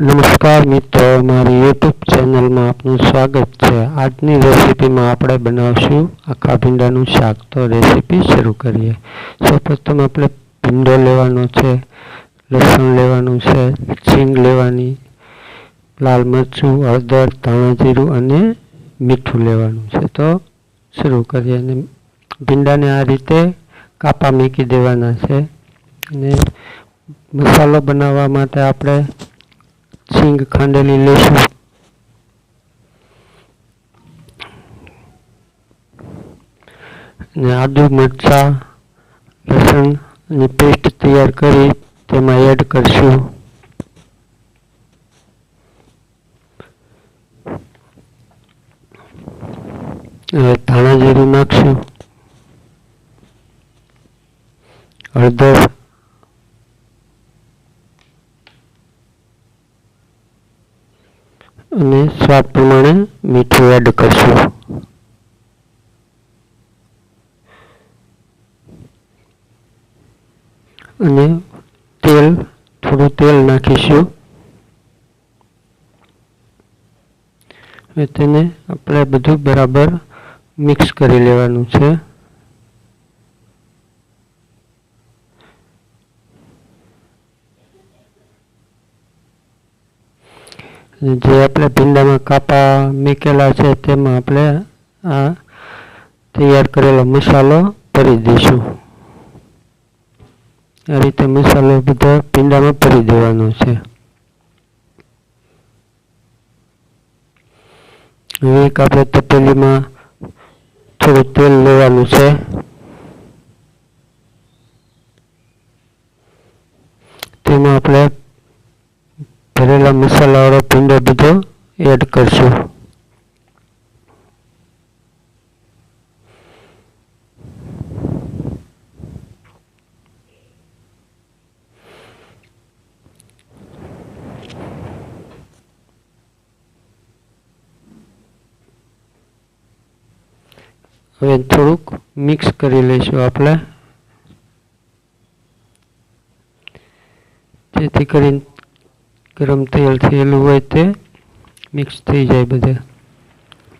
નમસ્કાર મિત્રો મારી યુટ્યુબ ચેનલમાં આપનું સ્વાગત છે. આજની રેસીપીમાં આપણે બનાવશું આખા ભીંડાનું શાક. તો રેસીપી શરૂ કરીએ. સૌપ્રથમ આપણે ભીંડો લેવાનો છે, લસણ લેવાનું છે છીંગ લેવાની, લાલ મરચું, હળદર, ધાણા જીરું અને મીઠું લેવાનું છે. તો શરૂ કરીએ અને ભીંડાને આ રીતે કાપા મૂકી દેવાના છે. અને મસાલો બનાવવા માટે આપણે સિંગ ખાંડેલી લેશું અને આદુ મરચાં લસણની પેસ્ટ તૈયાર કરી તેમાં એડ કરશું. હવે ધાણા જીરું નાખશું. હળદર અને સ્વાદ પ્રમાણે મીઠું એડ કરશું. અને તેલ, થોડું તેલ નાખીશું. હવે તેને આપણે બધું બરાબર મિક્સ કરી લેવાનું છે અને જે આપણે ભીંડામાં કાપા મૂકેલા છે તેમાં આપણે આ તૈયાર કરેલો મસાલો ભરી દઈશું. આ રીતે મસાલો બધો ભીંડામાં ભરી દેવાનો છે. હવે એક આપણે તપેલીમાં થોડું તેલ લેવાનું છે. તેમાં આપણે ભરેલા મસાલાવાળો ભીંડો બધો એડ કરશું હવે થોડુંક મિક્સ કરી લઈશું આપણે. જેથી કરીને ગરમ તેલ થયેલું હોય તે મિક્સ થઈ જાય બધે.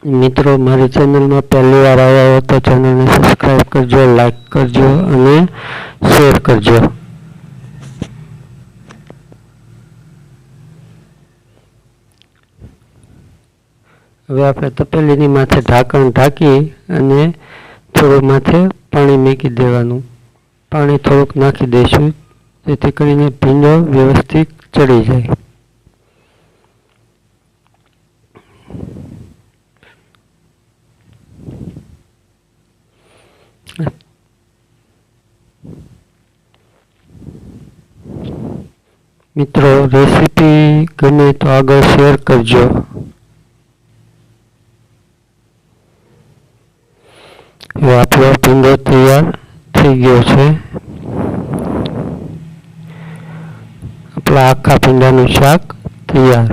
મિત્રો, મારી ચેનલમાં પહેલી વાર આવ્યા હો તો ચેનલને સબસ્ક્રાઈબ કરજો લાઈક કરજો અને શેર કરજો. હવે આપણે તપેલીની માથે ઢાંકણ ઢાંકી અને થોડું માથે પાણી મૂકી દેવાનું. પાણી થોડુંક નાખી દઈશું, જેથી કરીને ભીંડો વ્યવસ્થિત ચડી જાય. મિત્રો રેસીપી ગમે તો આગળ શેર કરજો. આપણો ભૂંગો તૈયાર થઈ ગયો છે, આપણા આખા ભીંડાનું શાક તૈયાર.